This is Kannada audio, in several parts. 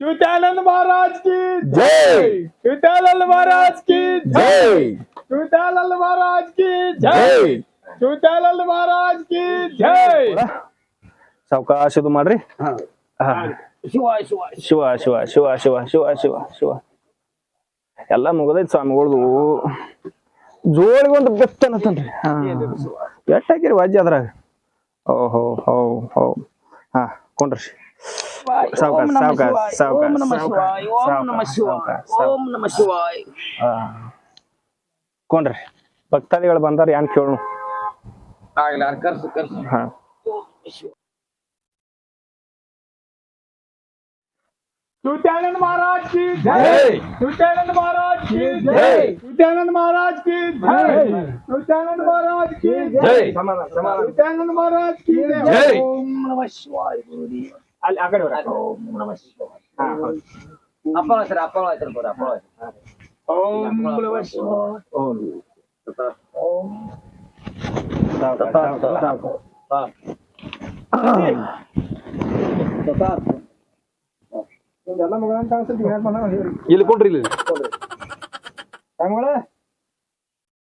च्युत्यानंद महाराज की जय च्युत्यानंद महाराज की जय च्युत्यानंद महाराज की जय जय च्युत्यानंद महाराज की जय ಸಾವಕಾಶ ಇದು ಮಾಡ್ರಿ ಹಾ. ಶಿವ ಶಿವ ಶಿವ ಶಿವ ಶಿವ ಶಿವ ಶಿವ ಎಲ್ಲ ಮುಗದೈತಿ ಸ್ವಾಮಿಗಳ್ದು ಜೋಳಿಗೆ ಒಂದು ಬೆತ್ತ ಅನ್ನತನ್ರಿ ಹಾ ಎಷ್ಟ್ ಹಾಕಿರಿ ವಾಜ್ಯ ಅದ್ರಾಗ ಓಹೋ ಹೋ ಹೋ ಹಾ ಕೊಂಡ್ರಿ ಸಾವ್ಕಾಸ್ ಸಾವ್ಕಾಸ್ ಸಾವ್ಕಾಸ್ ಹಾ ಕೊಂಡ್ರಿ ಭಕ್ತಾದಿಗಳು ಬಂದಾರ ಏನ್ ಕೇಳು ಹಾ च्युत्यानंद महाराज की जय। जय च्युत्यानंद महाराज की जय च्युत्यानंद महाराज की जय च्युत्यानंद महाराज की जय ಚ್ಯುತ್ಯಾನಂದ महाराज की जय. ಓಂ ನಮಃ ಶಿವಾಯ ಗುರುದೇವ ಅಲ್ಲಿ ಆ ಕಡೆ ಬರ ಓಂ ನಮಃ ಶಿವಾಯ ಅಪ್ಪಳ ಸರ್ ಅಪ್ಪಳ ಆಯ್ತು ಬರ ಅಪ್ಪಳ ಓಂ ನಮಃ ಶಿವಾಯ ಎಲ್ಲ ಮಗನ ಕಾಣಿಸ್ತೈತಿ ಯಾಕೆ ಬಂದ ಇಲ್ಲಿ ಕೊಂಡ್ರಿ ಇಲ್ಲಿ ತಂಗಳ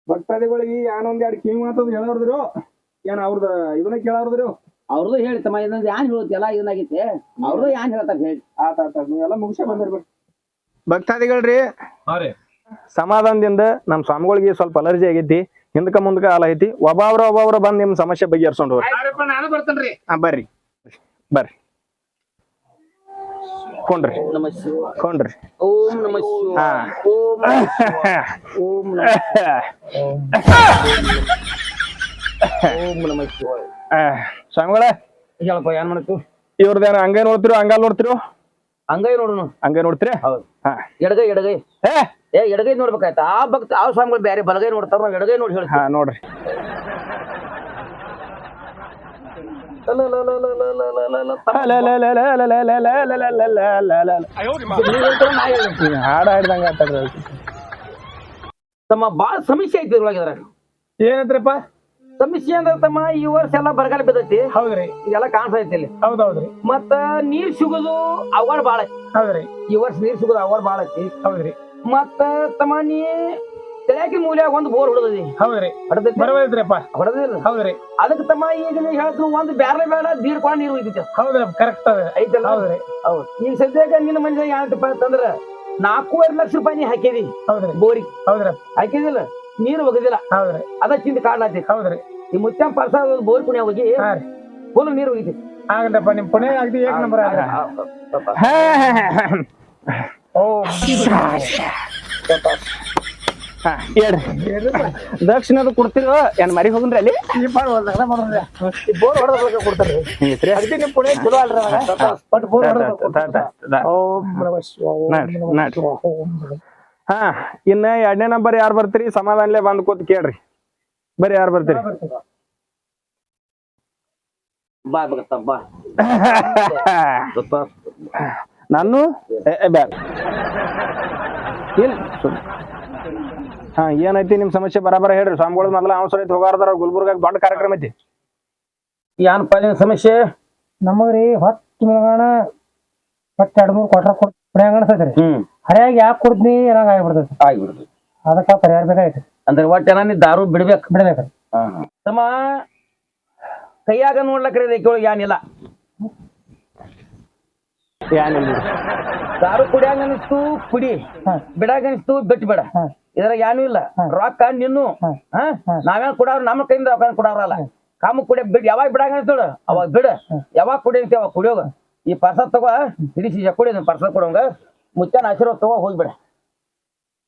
ಭಕ್ತಾದಿಗಳಿಗೆ ಏನೊಂದ್ ಎರಡು ಕಿವಿ ಮಾತದ್ ಹೇಳೋರ್ದ್ರು ಏನ್ ಅವ್ರದ ಇದನ್ನ ಕೇಳೋರ್ದ್ರು ಅವ್ರದ್ದು ಹೇಳಿ ತಮ್ಮ ಇನ್ನೊಂದು ಯಾನ್ ಹೇಳುತ್ತೆ ಎಲ್ಲ ಇದನ್ನಾಗೈತೆ ಅವ್ರದ್ದು ಯಾನ್ ಹೇಳ್ತಾರೆ ಹೇಳಿ. ಆತ ಆತ ನೀವೆಲ್ಲ ಮುಗಿಸೇ ಬಂದಿರ್ಬೇಕು ಭಕ್ತಾದಿಗಳ್ರಿ ಸಮಾಧಾನದಿಂದ ನಮ್ ಸ್ವಾಮಿಗಳಿಗೆ ಸ್ವಲ್ಪ ಅಲರ್ಜಿ ಆಗೈತಿ ಹಿಂದಕ ಮುಂದಕ ಹಾಲ ಐತಿ ಒಬ್ಬೊಬ್ರ ಒಬ್ಬೊಬ್ರ ಬಂದ್ ನಿಮ್ ಸಮಸ್ಯೆ ಬಗೆಹರಿಸ್ಕೊಂಡು ಹೋಗ್ರಿ. ನಾನು ಬರ್ತೇನ್ರಿ. ಹಾ ಬರ್ರಿ. ಬರ್ರಿ. ಕೊಂಡ್ರಿ. ಕೊಂಡ್ರಿ. ಓಂ ನಮ ಹಾ. ಓಂ ಓಂ ನಮ ಸ್ವಾಮಿಗಳ ಹೇಳಪ್ಪ ಏನ್ ಇವ್ರದ ಏನ ಹಂಗೆ ನೋಡ್ತಿರೋ ಹಂಗಲ್ ನೋಡ್ತಿರೋ? ಹಂಗೈ ನೋಡೋಣ ಹಂಗೆ ನೋಡ್ತೀರಿ? ಹೌದು. ಹಾ. ಎಡಗೈ ಎಡಗೈ. ಏ! ಏ ಎಡಗೈ ನೋಡ್ಬೇಕಾಯ್ತು? ಆ ಭಕ್ತ ಆ ಸ್ವಾಮಿಗಳು ಬೇರೆ ಬಲಗೈ ನೋಡ್ತಾರ ನಾವು ಎಡಗೈ ನೋಡಿ ಹೇಳಿ ಹಾ ನೋಡ್ರಿ. ಹಾಡ ಹಾಡ್ದಂಗ ತಮ್ಮ ಬಾಳ ಸಮಸ್ಯೆ ಐತಿ ಇದ್ರೊಳಗೆ ಇದ್ರಾಗ ಸಮಸ್ಯೆ ಅಂದ್ರೆ ತಮ್ಮ ಈ ವರ್ಷ ಎಲ್ಲ ಬರಗಾಲ ಬಿದ್ದೈತಿ. ಹೌದ್ರಿ. ಇದೆಲ್ಲ ಕಾಣಿಸ್ತೈತಿ ಇಲ್ಲಿ. ಹೌದೌದ್ರಿ. ಮತ್ತ ನೀರ್ ಸಿಗುದು ಅವಾರ್ಡ್ ಬಾಳ ಐತಿ. ಹೌದ್ರಿ. ಈ ವರ್ಷ ನೀರ್ ಸಿಗುದು ಅವಾರ್ಡ್ ಬಾಳ ಐತಿ. ಹೌದ್ರಿ. ಮತ್ತ ತಮ್ಮ ನೀ ತೆಳಕಿ ಮೂಲ್ಯಾಗ ಒಂದು ಬೋರ್ ಹೊಡೆದಿ ಹೌದ್ರಿ. ಹೊಡೆದೈತಿ? ಬರವೈತ್ರಿಪ್ಪ ಹೊಡೆದಿಲ್ಲ ಹೌದ್ರಿ. ಅದಕ್ಕೆ ತಮ್ಮ ಈಗ ನೀವು ಹೇಳ್ತು ಒಂದು ಬ್ಯಾರೆ ಬೇಡ ದೀಡ್ ಕೊಂಡು ನೀರು ಹೋಯ್ತೈತಿ ಹೌದ್ರಿ ಕರೆಕ್ಟ್ ಅದ. ಐತಲ್ಲ? ಹೌದ್ರಿ. ಹೌದು. ಈಗ ಸದ್ಯಕ್ಕೆ ನಿನ್ನ ಮನೆ ಯಾವ ಅಂತಂದ್ರ ನಾಲ್ಕೂವರೆ ಲಕ್ಷ ರೂಪಾಯಿ ನೀ ಹಾಕಿದಿ. ಹೌದ್ರಿ. ಬೋರಿ ಹೌದ್ರಿ. ಹಾಕಿದಿಲ್ಲ? ನೀರು ಒಗದಿಲ್ಲ. ಹೌದ್ರಿ ಅದ ಚಿಂದ ಕಾಡ್ಲಾತಿ ಹೌದ್ರಿ ಈ ಮುತ್ಯಂ ಪರ್ಸಾದ ಬೋರ್ ಪುಣ್ಯ ಹೋಗಿ ಫುಲ್ ನೀರು ಹೋಗಿತಿ ಆಗಲ್ಲಪ್ಪ ನಿಮ್ ಪುಣ್ಯ ಆಗದಿ ಏಕ್ ನಂಬರ್ ಆದ್ರ. ಓ. ಹಾ ಹೇಳ್ರಿ. ದಕ್ಷಿಣದು ಕೊಡ್ತಿರೋ ಏನ್ ಮರಿ ಹೋಗನ್ರಿ ಅಲ್ಲಿ? ಬೋರ್ ಹೊಡೆದ ಕೊಡ್ತಾರ್ರಿ. ಅದಕ್ಕೆ ನಿಮ್ ಪುಣೆ ಚಲೋ ಅಲ್ರಿ ಬಟ್ ಬೋರ್ ಹೊಡೆದ ಓಂ ನಮಃ ಶಿವಾಯ ಓಂ ನಾಡ್ರಿ, ನಮಃ ಶಿವಾಯ ಓಂ ನಮಃ. ಹಾ ಇನ್ನ ಎರಡನೇ ನಂಬರ್ ಯಾರು ಬರ್ತೀರಿ? ಸಮಾಧಾನಲೆ ಬಂದ್ ಕೂತ್ ಕೇಳ್ರಿ. ಬರೀ ಯಾರು ಬರ್ತೀರಿ? ಬಾ ಬಾ ನಾನು? ಬ್ಯಾಡ. ಇಲ್ಲ. ಹಾ ಏನೈತಿ ನಿಮ್ ಸಮಸ್ಯೆ? ಬರಾಬರ ಹೇಳ್ರಿ. ಸ್ವಾಮಿಗಳು ಮೊದಲ ಅವಸರ ಐತಿ ಹೋಗಾರದಾರ ಗುಲ್ಬರ್ಗಾಗ ದೊಡ್ಡ ಕಾರ್ಯಕ್ರಮ ಐತಿ. ಏನ್ ಪಾಲಿನ ಸಮಸ್ಯೆ? ನಮಗ್ರಿ ಹೊತ್ತು ಮಗಣ ಎರಡ್ ಮೂರ್ ಕೊಟ್ರ ಕೊಡ್ ಅನ್ಸೈತ್ರಿ. ಹ್ಮ್. ಹರಿಯಾಗಿ ಯಾಕೆ ಕುಡ್ದ್ನಿ ಏನಾಗ ಆಗ್ಬಿಡ್ತೈತಿ. ಆಗಿಬಿಡ್ತು ಅದಕ್ಕ ಪರಿಹಾರ ಬೇಕಾಯ್ತು ಅಂದ್ರೆ ಒಟ್ಟೆ ನೀ ದಾರು ಬಿಡ್ಬೇಕು. ಬಿಡ್ಬೇಕು. ತಮ್ಮ ಕೈಯಾಗ ನೋಡ್ಲಕ್ರೆ ಕೇಳಿ ಏನಿಲ್ಲ ಏನಿಲ್ಲ ಬಿಡ್ರಿ. ದಾರು ಕುಡಿಯಾಗ ಅನಿಸ್ತು ಕುಡಿ. ಬಿಡಾಗ ಅನಿಸ್ತು ಬಿಟ್ಟು ಬಿಡ ಇದ್ರ ಇದ್ರಾಗ ಏನೂ ಇಲ್ಲ. ರೊಕ್ಕ ನಿನ್ನು. ಹಾ. ನಾವೇನ್ ಕೊಡವ್ರ ನಮ್ಮ ಕೈಯಿಂದ ರೊಕ್ಕ ಕೊಡವ್ರಲ್ಲ ಕಾಮ ಕುಡಿಯ ಬಿಡ್ ಯಾವಾಗ ಬಿಡಾಗ ಅನಿಸ್ತು ಅವಾಗ ಬಿಡ. ಯಾವಾಗ ಕುಡಿ ಅವ ಅವಾಗ ಕುಡಿಯೋಗ. ಈ ಪರ್ಸ ತಗೋ ಹಿಡಿಸಿ ಕುಡಿಯೋದು ಪರ್ಸ ಕೊಡೋಂಗ. ಮುಚ್ಚನ ಆಶೀರ್ವಾದ ತಗೋ ಹೋಗ್ಬಿಡ.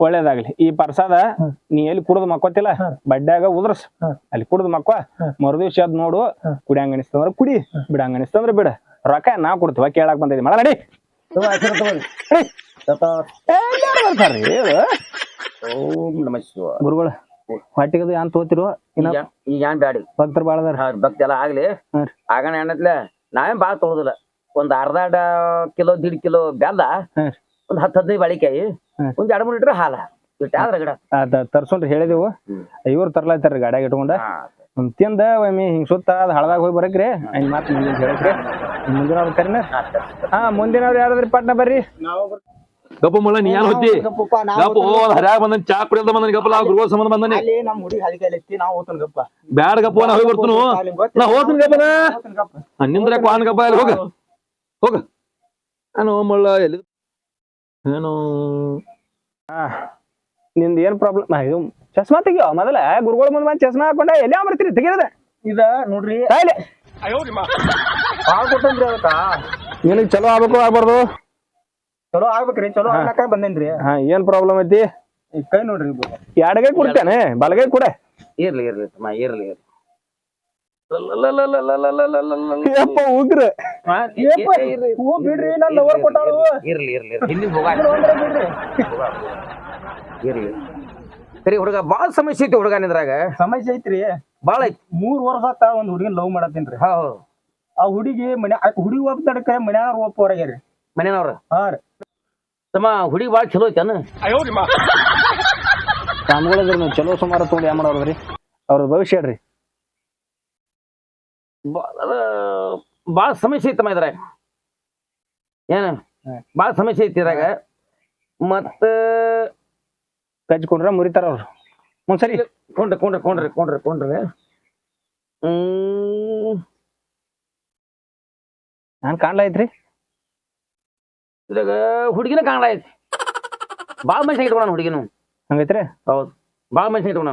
ಒಳ್ಳೇದಾಗ್ಲಿ. ಈ ಪ್ರಸಾದ ನೀ ಎಲ್ಲಿ ಕುಡ್ದು ಮಕ್ಕೋತಿಲ್ಲ? ಬಡ್ಡ್ಯಾಗ ಉದ್ರಸ್. ಅಲ್ಲಿ ಕುಡ್ದು ಮಕ್ಕೋ ಮರುದಿವ್ಸ ಅದ್ ನೋಡು. ಕುಡಿಯಂಗ ಅನಿಸ್ತಂದ್ರ ಕುಡಿ. ಬಿಡಂಗ ಅನಿಸ್ತಂದ್ರ ಬಿಡ. ರೊಕ್ಕ ನಾ ಕೊಡ್ತೀವ? ಕೇಳಾಕ್ ಬಂದಿದ್ದೀನಿ ಮಾಡ ನಡಿ. ಗುರುಗಳು ಹೊಟ್ಟಿಗದು ಏನ್ ತೋತಿರೋ? ಇನ್ನ ಈಗ ಏನ್ ಬ್ಯಾಡಿ? ಭಕ್ತರು ಬಾಳ ಅದಾರ. ಭಕ್ತ ಎಲ್ಲ ಆಗ್ಲಿ. ಆಗಣ ಏನತ್ಲೆ ನಾವೇನ್ ಬಾಳ ತಗೊಳುದಿಲ್ಲ ಒಂದ್ ಅರ್ಧ ಕಿಲೋ ದೀಡ್ ಕಿಲೋ ಬೆಲ್ಲ. ಒಂದ್ ಹತ್ ಹದಿನೈದು ಬಾಳಿಕಾಯಿ. ಒಂದ್ ಎರಡ್ ಮೂರ್ ಲೀಟರ್ ಹಾಲ ಇಟ್ಟ ಆದ್ರ ಗಿಡ. ತರ್ಸೋಣ್ರಿ ಹೇಳಿದೆವು. ಇವ್ರು ತರ್ಲಾತಾರ್ರಿ ಗಾಡ್ಯಾಗ ಇಟ್ಕೊಂಡ. ತಿಂದ ಒಮ್ಮೆ ಹಿಂಗ್ ಸುತ್ತ ಅದ್ ಹಳದಾಗ ಹೋಗಿ ಬರಕ್ರಿ. ಹಂಗ್ ಮಾತ್ ಮುಂದಿನ ಹೇಳಕ್ರಿ ಮುಂದಿನ ಕರಿನ. ಹಾ ಮುಂದಿನ ಯಾರಾದ್ರಿ ಪಟ್ನ ಬರ್ರಿ. ಗಪ್ಪ ಮುಳ್ಳ ನೀ ಏನ್ ಹೊತ್ತಿ ಗಪ್ಪ ಹರ್ಯಾಗ ಬಂದನ್ ಚಾ ಕುಡಿಯಲ್ದ ಬಂದನ್ ಗಪ್ಪ ನಾವು ಗುರುಗಳ ಸಂಬಂಧ ಬಂದನಿ. ನಮ್ಮ ಹುಡುಗಿ ಹಳಿ ಕೈಲೆತ್ತಿ ನಾವು ಹೋಗ್ತಾನ ಗಪ್ಪ. ಬ್ಯಾಡ ಗಪ್ಪ ನಾ ಹೋಗಿ ಬರ್ತನು. ನಾ ಹೋತನ ಗಪ್ಪನ? ನಿಂದ್ರ ಕ್ವಾನ್ ಗಪ್ಪ. ಅಲ್ಲಿ ಹೋಗ. ಹೋಗ. ನಾನು ಮುಳ್ಳ ಎಲ್ಲಿ ಏನು? ಹಾ ನಿಂದ ಏನ್ ಪ್ರಾಬ್ಲಮ್ ಇದು ಚಸ್ಮಾ ತೆಗಿಯೋ ಮೊದಲ ಗುರುಗಳ ಮುಂದೆ ಬಂದ್ ಚಸ್ಮಾ ಹಾಕೊಂಡ ಎಲ್ಲಿ ಬರ್ತೀರಿ ತೆಗಿಯದ? ಇದ ನೋಡ್ರಿ. ಬಾಳ್ ಕೊಟ್ಟನ್ರಿ ನಿನಗ್ ಚಲೋ ಆಗ್ಬೇಕು ಆಗ್ಬಾರ್ದು? ಚಲೋ ಆಗ್ಬೇಕ್ರಿ ಚಲೋ ಬಂದೇನ್ರಿ. ಹಾ ಏನ್ ಪ್ರಾಬ್ಲಮ್ ಐತಿ? ಈ ಕೈ ನೋಡ್ರಿ. ಎಡಗೈ ಕುಡ್ತೇನೆ ಬಲಗೈ ಕೂಡ. ಇರ್ಲಿ ಇರ್ಲಿ ತಮ್ಮ ಇರ್ಲಿ ಇರ್ಲಿ. ಯಪ್ಪ ಹೂ ಇರ್ಲಿ ಸರಿ ಹುಡುಗ ಬಾಳ ಸಮಸ್ಯೆ ಐತಿ ಹುಡುಗ ನಿಂದ್ರಾಗ ಸಮಸ್ಯೆ ಐತ್ರಿ ಬಾಳ ಐತಿ ಮೂರ್ ವರ್ಷ ಆತ ಒಂದ್ ಹುಡುಗಿನ ಲವ್ ಮಾಡತ್ತೀನ್ರಿ ಹೌದು ಆ ಹುಡುಗಿ ಮನೆ ಹುಡುಗಿ ಒಪ್ಪ ತಡಕ ಮನ್ಯಾರ ಒಪ್ಪ ಹೊರಗ್ಯಾರಿ ಮನೆಯವ್ರ ಹಾ ರೀ ತಮ್ಮ ಹುಡುಗಿ ಬಾಳ ಚಲೋ ಐತನ ನೀವು ಚಲೋ ಸುಮಾರು ತಗೊಂಡು ಏನ್ ಮಾಡೋರ್ರಿ ಅವ್ರ ಭವಿಷ್ಯ ಹೇಳ್ರಿ ಬಾಳ ಸಮಸ್ಯೆ ಐತಮ್ಮ ಇದ್ರಾಗ. ಏನ? ಬಾಳ ಸಮಸ್ಯೆ ಐತಿ ಇದ್ರಾಗ. ಮತ್ತ ಕಚ್ಕೊಂಡ್ರ ಮುರಿತಾರ ಅವ್ರು. ಒಂದ್ಸರಿ ಸರಿ. ಕೊಂಡ್ರಿ ಕೊಂಡ್ರಿ ಕೊಂಡ್ರಿ ಕೊಂಡ್ರಿ ಕೊಂಡ್ರಿ. ಹ್ಮ್. ನಾನ್ ಕಾಣ್ಲಾ ಐತ್ರಿ? ಇದ್ರಾಗ ಹುಡುಗಿನ ಕಾಣ್ಲಾ ಐತಿ. ಬಾಳ ಮನುಷ್ಯ ಇಟ್ಕೊಳ ಹುಡುಗಿನು. ಹಂಗೈತ್ರಿ? ಹೌದು. ಬಾಳ ಮನುಷ್ಯ ಇಟ್ಕೊಳ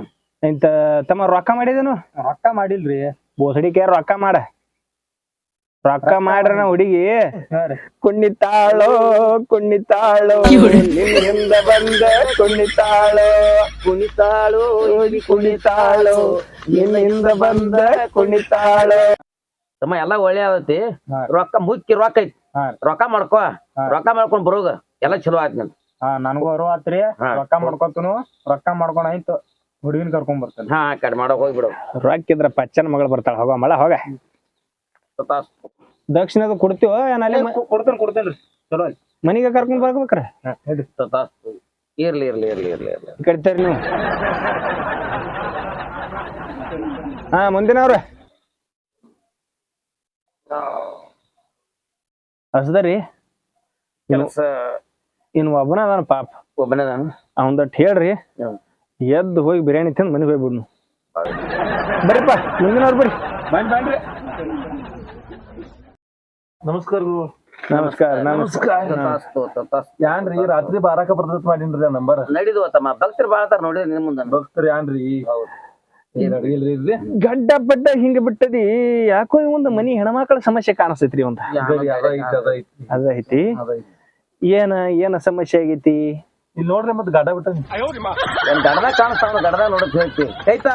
ಇಂತ ತಮ್ಮ ರೊಕ್ಕ ಮಾಡಿದೇನು? ರೊಕ್ಕ ಮಾಡಿಲ್ರಿ. ಬೋಸಡಿಕೆ ರೊಕ್ಕ ಮಾಡ. ರೊಕ್ಕ ಮಾಡ್ರನ ಹುಡುಗಿ. ಕುಣಿತಾಳೋ ಕುಣಿತಾಳೋ ಕುಣ್ಣಿತಾಳೋ ಕುಣ್ಣಿತಾಳೋ ನಿನ್ನಿಂದ ಬಂದ ಕುಣ್ಣಿತಾಳೋ ಕುಣಿತಾಳೋ ಕುಣಿತಾಳೋ ನಿಮ್ಮಿಂದ ಬಂದ ಕುಣಿತಾಳೋ. ತಮ್ಮ ಎಲ್ಲಾ ಒಳ್ಳೆ ಆಗತಿ. ರೊಕ್ಕ ಮುಕ್ಕಿ ರೊಕ್ಕ ಐತಿ. ರೊಕ್ಕ ಮಾಡ್ಕೋ. ರೊಕ್ಕ ಮಾಡ್ಕೊಂಡ್ ಬರೋಗ. ಎಲ್ಲ ಚಲೋ ಆಯ್ತು ನನ್ ನನಗೂ ಅರು ಆತ್ರಿ. ರೊಕ್ಕ ಮಾಡ್ಕೊತನು. ರೊಕ್ಕ ಮಾಡ್ಕೊಂಡ್ ಆಯ್ತು. ಹುಡುಗಿನ ಕರ್ಕೊಂಡ್ ಬರ್ತಾನೆ. ಹಾ ಕಡ್ ಮಾಡಕ್ ಹೋಗ್ಬಿಡು. ರೊಕ್ಕ ಇದ್ರ ಪಚ್ಚನ ಮಗಳು ಬರ್ತಾಳ. ಹೋಗ ಮಳ ಹೋಗ. ದಕ್ಷಿಣದ ಕೊಡ್ತೀವ ಏನ್ ಅಲ್ಲಿ ಮ- ಕೊಡ್ತೇನೆ ಕೊಡ್ತೇನ್ರಿ ಚಲೋ ಐತಿ ಮನಿಗೆ ಕರ್ಕೊಂಡ್ ಬರ್ಬೇಕ್ರ. ಇರ್ಲಿ ಇರ್ಲಿ ಇರ್ಲಿ ಇರ್ಲಿ ಇರ್ಲಿ. ತರ್ರಿ ನೀವು. ಹಾ ಮುಂದಿನವ್ರ. ಹಸ್ದರಿ ಕೆಲಸ ಇನ್ ಒಬ್ಬನ ಅದಾನ ಪಾಪ. ಒಬ್ಬನೇ ಅವನ್ ಅವಂದಟ್ ಹೇಳ್ರಿ. ಎದ್ದು ಹೋಗಿ ಬಿರಿಯಾನಿ ತಿಂದು ಮನೆಗೆ ಹೋಗ್ಬಿಡ್ನು. ಬರ್ರಿಪ್ಪ ಮುಂದಿನವ್ರು ಬರ್ರಿ. ಬನ್ನಿ ಬನ್ರಿ ನಮಸ್ಕಾರ ಗುರು. ನಮಸ್ಕಾರ ನಮಸ್ಕಾರ. ಯಾನ್ರಿ ರಾತ್ರಿ ಬಾರಾಕ ಬರ್ತೈತ್ ಮಾಡಿನ್ರಿ ನಂಬರ್. ನಡೀದು ತಮ್ಮ ಭಕ್ತರು ಬಾಳ ಅದಾರ ನೋಡಿ ನಿಮ್ ಮುಂದೆ. ಭಕ್ತರು ಯಾನ್ರಿ? ಗಡ್ಡ ಬಡ್ಡ ಹಿಂಗ ಬಿಟ್ಟದಿ. ಯಾಕೋ ಒಂದ್ ಮನಿ ಹೆಣ್ಮಕ್ಳ ಸಮಸ್ಯೆ ಕಾಣಿಸ್ತೈತ್ರಿ ಒಂದ್ ಅದೈತಿ ಏನ ಏನ ಸಮಸ್ಯೆ ಆಗೈತಿ? ಇಲ್ಲಿ ನೋಡ್ರಿ ಮತ್ತೆ ಗಡ ಬಿಟ್ಟ ಏನ್ ಗಡದಾಗ ಕಾಣಿಸ್ತಾವ ಗಡದಾಗ ನೋಡಕ್ ಹೇಳ್ತಿ. ಆಯ್ತಾ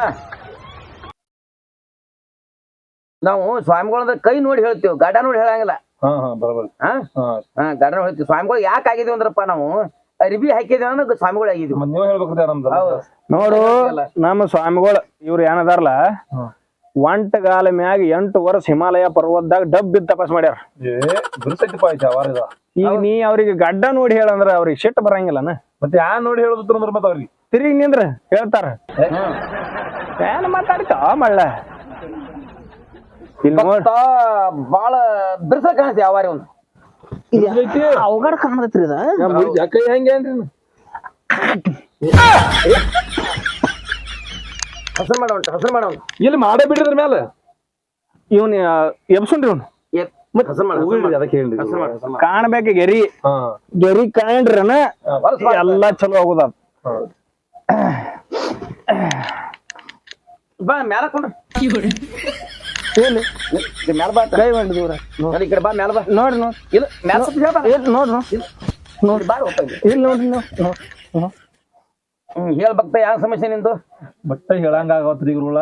ನಾವು ಸ್ವಾಮಿಗಳ ಕೈ ನೋಡಿ ಹೇಳ್ತೀವಿ ಗಡ ನೋಡಿ ಹೇಳಂಗಿಲ್ಲ. ಹಾ ಹಾ ಬರಬರ್. ಹಾ? ಹಾ. ಹಾ ಗಡ ನೋಡಿ ಹೇಳ್ತೀವಿ. ಸ್ವಾಮಿಗಳು ಯಾಕೆ ಆಗಿದ್ವಿ ಅಂದ್ರಪ್ಪ ನಾವು? ಅರಿಬಿ ಹಾಕಿದ್ವಿ ಅಂದ್ರೆ ಸ್ವಾಮಿಗಳು ಆಗಿದ್ವಿ. ನೋಡು ನಮ್ಮ ಸ್ವಾಮಿಗಳು ಇವ್ರು ಏನದಾರಲ್ಲ. ಒಂಟಗಾಲ ಮ್ಯಾಗ ಎಂಟು ವರ್ಷ ಹಿಮಾಲಯ ಪರ್ವತದಾಗ ಡಬ್ ಬಿದ್ದ ತಪಾಸ್ ಮಾಡ್ಯಾರ. ಈಗ ನೀ ಅವ್ರಿಗೆ ಗಡ್ಡ ನೋಡಿ ಹೇಳಂದ್ರ ಅವ್ರಿಗೆ ಶೆಟ್ ಬರಂಗಿಲ್ಲನ? ಮತ್ತೆ ಯಾ ನೋಡಿ ಹೇಳುದ್ರ ಅಂದ್ರ ಮತ್ತ ಅವ್ರಿಗೆ? ತಿರುಗಿ ನಿಂದ್ರ ಹೇಳ್ತಾರ. ಏನ್ ಮಾತಾಡ್ತಾ? ಮಳ್ಳ. ಇಲ್ಲಿ ಬಾಳ ಬಿರ್ಸ ಕಾಣಿಸ್ತಿ ಯಾವಾರಿ ಒಂದು ಅವಘಡ ಕಾಣತ್ರಿ ಇದ. ಯಾಕೆ ಹೆಂಗೆ ಏನ್ರಿ ಹಸರು ಮಾಡೋಣ ಉಂಟು ಹಸರು ಮಾಡ ಇಲ್ಲಿ ಮಾಡೇ ಬಿಡಿದ್ರ ಮೇಲೆ ಇವನ್ ಎಬ್ಸುಂಡ್ರಿ ಇವನು. ಮಾಡ ಅದಕ್ಕೆ ಮಾಡ ಮಾಡ. ಕಾಣ್ಬೇಕು ಗೆರಿ ಗೆರಿ ಕಾಣ್ರನ ಎಲ್ಲಾ ಚಲೋ ಆಗುದ. ಬಾ ಮ್ಯಾಲ ಕೊಂಡು ಎಲ್ಲಿ? ಮ್ಯಾಲ ಬಾ. ಕೈ ಬಂಡ ದೂರ ನೋಡಿ, ಈ ಕಡೆ ಬಾ ಮ್ಯಾಲ ಬಾ. ನೋಡ್ರಿ ನೋಡಿ ಇಲ್ಲ ಮ್ಯಾಲ ಸ್ವಲ್ಪ ಹೇಳ್ಬಾ. ಎಲ್ಲಿ ನೋಡ್ರಿ ನೋಡಿ ಬಾ. ಇಲ್ಲಿ ನೋಡ್ರಿ ನೋಡ್ ನೋಡ್. ನೋಡ್. ಹ್ಮ್ ಹೇಳ್ ಭಕ್ತ ಯಾವ ಸಮಸ್ಯೆ ನಿಂದು? ಬಟ್ಟ ಹೇಳಂಗ ಆಗತ್ರಿ ಗುರುಳ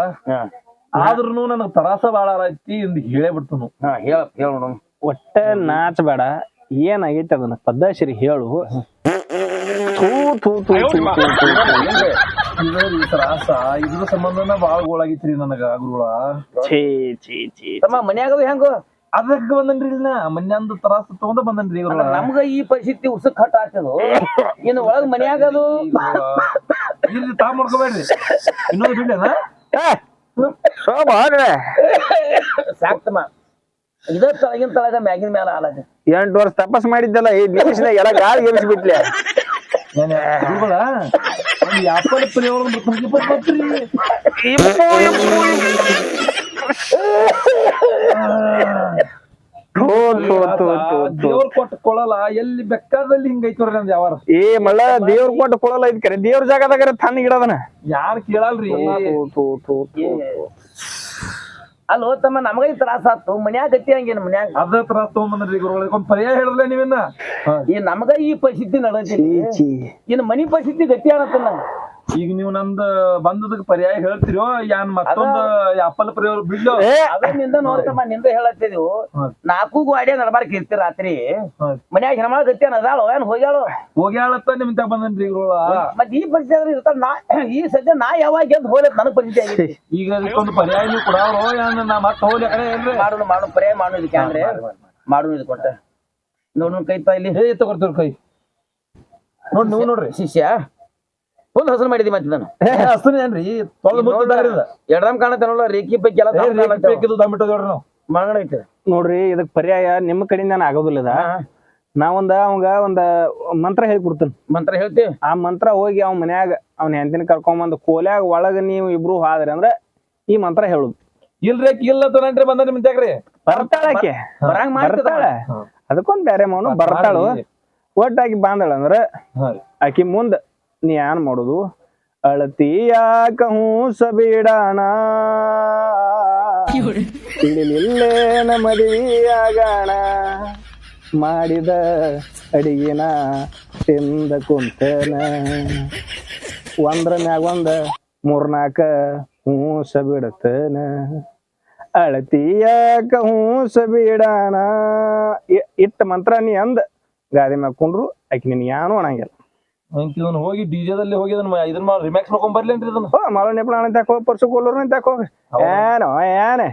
ಆದ್ರೂ ನನಗ್ ತರಾಸ ಬಾಳ ಐತಿ ಇಂದ ಹೇಳೇ ಬಿಡ್ತನು. ಹಾ ಹೇಳ ಹೇಳ ನೋಡು ಒಟ್ಟ ನಾಚಬೇಡ ಏನಾಗೈತಿ ಅದನ್ನ ಪದ್ದಾಶ್ರೀ ಹೇಳು. ಥೂ, ಥೂ, ಥೂ, ಥೂ, ಥೂ, ಥೂ. ಇದ್ರಿ ತ್ರಾಸ ಇದ್ರ ಸಂಬಂಧನ ಬಾಳ ಗೋಳಾಗಿತ್ರಿ ನನಗ ಗುರುಳ ಛೀ ಛೀ ಛೀ ತಮ್ಮ ಮನ್ಯಾಗದು ಹೆಂಗು? ಅದಕ್ಕ ಬಂದನ್ರಿ ಇಲ್ಲ ಮನ್ಯಾಂದು ತ್ರಾಸ ತಗೊಂಡ ಬಂದನ್ರಿ ಇವ್ರ. ನಮ್ಗ ಈ ಪರಿಸ್ಥಿತಿ ಉಸಕ್ ಹಟ್ ಹಾಕೋದು ಇನ್ನು ಒಳಗ್ ಮನ್ಯಾಗದು ಇಲ್ಲಿ ತಾ ಮಾಡ್ಕೋಬೇಡ್ರಿ. ಇನ್ನೊಂದು ಬಿಡ್ಲೇನ. ಸಾಕ್ತಮ್ಮ. ಇದ ತಳಗಿನ ತಳಗ ಮ್ಯಾಗಿನ ಮ್ಯಾಲ ಆಲದ. ಎಂಟು ವರ್ಷ ತಪಸ್ ಮಾಡಿದ್ದಲ್ಲ ಈ ನಿಮಿಷನಾಗ ಎಲ್ಲ ಗಾಳಿ ಯಾಪಲ್ ಬರ್ತೀರಿ? ಥೂ, ಥೂ. ದೇವ್ರ ಕೊಟ್ಟ ಕೊಳಲ್ಲ ಎಲ್ಲಿ ಬೇಕಾದಲ್ಲಿ ಹಿಂಗೈತಿ ನಮ್ದು ಯಾವಾರ. ಏ ಮಳ್ಳ ದೇವ್ರ ಕೊಟ್ಟು ಕೊಡಲ್ಲ ಐತ್ ಕರೆ ದೇವ್ರ ಜಾಗದಾಗ ತಣ್ಣ ಗಿಡದನ ಯಾರು ಕೇಳಲ್ರಿ? ಅಲ್ಲೋ ತಮ್ಮ ನಮಗ ಈ ತ್ರಾಸ ಆತು. ಮನ್ಯಾಗ ಗತಿ ಹಂಗೇನ್ ಮನ್ಯಾಗ? ಅದ ತ್ರಾಸ ತಗೊಂಬಂದ್ರಿ ಗುರುಗಳಿಗೆ ಒಂದ್ ಪರ್ಯಾಯ ಹೇಳಿದ್ರೆ ನೀವಿನ್ನ? ಈ ನಮಗ ಈ ಪರಿಸ್ಥಿತಿ ನಡೆದೈತಿ. ಇನ್ ಮನಿ ಪರಿಸ್ಥಿತಿ ಗತಿ ಆಗತ್ತಲ್ಲ ಈಗ ನೀವು ನಂದ ಬಂದದಕ್ಕೆ ಪರ್ಯಾಯ ಹೇಳ್ತಿರೋ ಯಾನ್ ಮತ್ತೊಂದು ಅಪ್ಪಲ್ ಪರಿಯವ್ರ ಬಿಡ್ಲೋ? ಏ ಅದರಿಂದ ನೋಡ್ತಮ್ಮ ನಿಂದ ಹೇಳತ್ತಿದ್ವು. ನಾಲ್ಕು ಗಾಡಿ ನಡಬಾರ ಇರ್ತಿ ರಾತ್ರಿ. ಮನ್ಯಾಗ ಹೆಣ್ಮಳ ಗತಿ ಅದಾಳು ಏನ್ ಹೋಗ್ಯಾಳು? ಹೋಗ್ಯಾಳತ್ತ ನಿಮ್ ತಗ ಬಂದನ್ರಿ ಮತ್ ಈ ಪರಿಸ್ಥಿತಿ ಆದ್ರೆ ಇರ್ತಾಳ. ನಾ ಈ ಸದ್ಯ ನಾ ಯಾವಾಗ ಗೆದ್ದು ಹೋಗ್ಲತ್ ನನಗ್ ಪರಿಸ್ಥಿತಿ ಆಗೈತಿ ಈಗ ಅದಕ್ಕೊಂದು ಪರ್ಯಾಯ ನೀವು ಕೊಡಾವ್ರೋ ಯಾನ್ ನಾ ಮತ್ತೆ ಹೋಗ್ಲಿ ಕಡೆ ಏನ್ರಿ? ಮಾಡೋಣ ಮಾಡು ಪರ್ಯಾಯ ಮಾಡು ಇದಕ್ಕೆ ಅಂದ್ರೆ. ಮಾಡೋಣ ಇದು ಕೊಟ್ಟ. ನೋಡು ಕೈ ತಾ ಇಲ್ಲಿ. ಹೇ ತಗೋರ್ತೀವ್ರಿ ಕೈ. ನೋಡ್ ನೀವು ನೋಡ್ರಿ. ಶಿಷ್ಯ. ಫುಲ್ ಹಸನ್ ಮಾಡಿದಿ ಮತ್ತೆ ನಾನು. ಎಡ್ರಾಮ್ ಕಾಣತ್ತೆ ನೋಡ ರೇಖಿ ಪೈಕಿ ಎಲ್ಲ ಏ, ರೇಖೆ ದಮ್ಮಿಟ್ಟು ನೋಡ್ರಿ ನಾವು. ಮಗನ ಐತೆ. ನೋಡ್ರಿ ಇದಕ್ ಪರ್ಯಾಯ ನಿಮ್ಮ ಕಡೆಯಿಂದ ಆಗೋದಿಲ್ಲ ಇದ. ನಾವೊಂದ ಅವಂಗ ಒಂದ ಮಂತ್ರ ಹೇಳ್ಕೊಡ್ತೇನೆ ಮಂತ್ರ ಹೇಳ್ತೀವಿ ಆ ಮಂತ್ರ ಹೋಗಿ ಅವ್ನ ಮನ್ಯಾಗ ಅವ್ನ ಹೆಂಡತಿನ ಕರ್ಕೊಂಬಂದ ಕೋಲ್ಯಾಗ ಒಳಗ ನೀವು ಇಬ್ರು ಹಾದ್ರಿ ಅಂದ್ರ ಈ ಮಂತ್ರ ಹೇಳುದು. ಇಲ್ರಿ ಇಲ್ಲ ತಗೊಂಡ್ರಿ ಬಂದ ನಿಮ್ ಜಾಗ್ರಿ? ಬರ್ತಾಳಕ್ಕೆ ಬರಂಗ್ ಮಾಡ್ತಾಳ ಬರ್ತಾಳ. ಅದಕ್ಕೊಂದ್ ಬ್ಯಾರೆ ಮಾವನು ಬರ್ತಾಳು. ಒಟ್ಟಾಗಿ ಬಾಂದಳ ಅಂದ್ರ ಆಕಿ ಮುಂದ ನೀ ಏನ್ ಮಾಡುದು ಅಳತಿಯಾಕ ಸಬಿಡಾಣ? ಇಲ್ಲೇ ನಮದಿಯಾಗಣ ಮಾಡಿದ ಅಡಿಗಿನ ತಿಂದ ಕುಂತನ. ಒಂದ್ರ ಮ್ಯಾಗ ಒಂದ ಮೂರ್ನಾಕ ಹೂಸ ಬಿಡತನ ಅಳತಿಯಾಕ ಹೂಸ ಬಿಡಾಣ ಇ- ಇಟ್ಟ ಮಂತ್ರ ನೀ ಅಂದ. ಗಾದಿ ಮ್ಯಾಗ ಕುಂಡ್ರು ಆಕಿ ನಿನ್ ಯಾನು ಅನ್ನಂಗಿಲ್ಲ ಅಂಕ್ ಇದನ್ನ ಹೋಗಿ ಡಿಜೆ ದಲ್ಲಿ ಹೋಗಿ ಇದನ್ನ ಇದನ್ನ ಮಾಡಿ ರಿಮ್ಯಾಕ್ಸ್ ಮಾಡ್ಕೊಂಡ್ ಬರ್ಲೇನ್ರಿ ಇದನ್ನ. ಓ ಮಾಳ ಅಣ್ಣ ಅಂತ ಹೋಗಿ ಪರ್ಸು ಕೋಲೂರ್ ಅಂತ ಹೋಗಿ ಏನೋ ಏನೇ.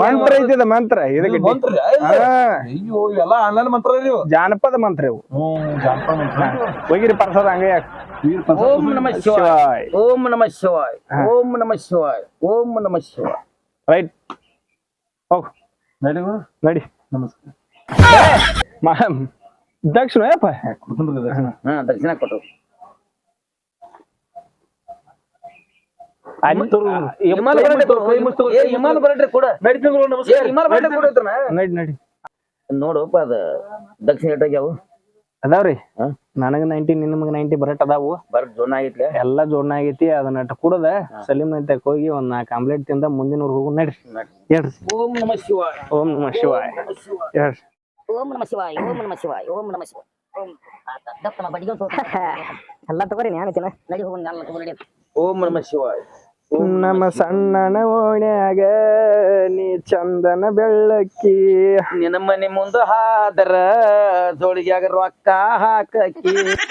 ಮಂತ್ರ ಐತಿದ ಮಂತ್ರ. ಇದಕ್ಕೆ ಮಂತ್ರ? ಹಾ, ಅಯ್ಯೋ ಇವೆಲ್ಲ ಆನ್ಲೈನ್ ಮಂತ್ರ ರೀ ಇವು. ಜಾನಪದ ಮಂತ್ರ ಇವು. ಹ್ಮ್ ಜಾನಪದ ಮಂತ್ರ ಹೋಗಿರಿ ಪರ್ಸದ ಹಂಗ ಓಂ ನಮ ಶಿವಾಯ. ಓಂ ನಮ ಶಿವಾಯ. ಓಂ ನಮ ಶಿವಾಯ. ಓಂ ನಮ ಶಿವಾಯ. ರೈಟ್. ಓ ನಡಿ ಗುರು. ನಡಿ. ನಮಸ್ಕಾರ. ದಕ್ಷಿಣ ಯಪ್ಪ ದರ್ಶನ. ಹಾ ದಕ್ಷಿಣ ಕೊಟ್ಟು ಬರಟ್ರಿ ಕೊಡು. ಬರಟ್ರಿ ಕೊಡ ನಡಿ ನಡಿ. ನೋಡಪ್ಪ ಅದ ದಕ್ಷಿಣ ಎಟ್ಟಾಗ್ಯಾವು ಅದಾವ್ರಿ. ನನಗೆ ನೈಂಟಿ ನಿಮಗ ನೈಂಟಿ ಬರಟ್ ಅದಾವು. ಬರ್ ಜೋನ್ ಆಗೈತಿ ಎಲ್ಲಾ ಜೋಡ್ನ ಆಗೈತಿ ಅದನ್ನ ಕೂಡದ ಕುಡದ ಸಲೀಮ್ ನೈತಕ್ ಹೋಗಿ ಒಂದ್ ನಾಲ್ಕು ಆಮ್ಲೆಟ್ ತಿಂದ ಮುಂದಿನ ಹೋಗು. ನಡ್ರಿ. ಹೇಳ್ರಿ. ಓಂ ನಮ ಶಿವಾಯ. ಓಂ ನಮ ಶಿವಾಯ. ಹೇಳ್ರಿ. ಓಂ ನಮ ಶಿವಾಯ ಓಂ ನಮ ಶಿವಾಯ ಓಂ ನಮ ಶಿವಾಯ. ಓಂ. ಬಡಿಗೆ ಎಲ್ಲ ತಗೋರಿ ನಾನು ತಿನ್ನ ನಡಿ ಹೋಗೋಣ ಎಲ್ಲ ತಗೋರಿ ಓಂ ನಮ ಶಿವಾಯ. ನಮ್ಮ ಸಣ್ಣನ ಓಣ್ಯಾಗ ನೀ ಚಂದನ ಬೆಳ್ಳಕ್ಕಿ. ನಿನ್ನ ಮನೆ ಮುಂದ ಹಾದರ ಜೋಳಿಗ್ಯಾಗ ರೊಕ್ಕ ಹಾಕಿ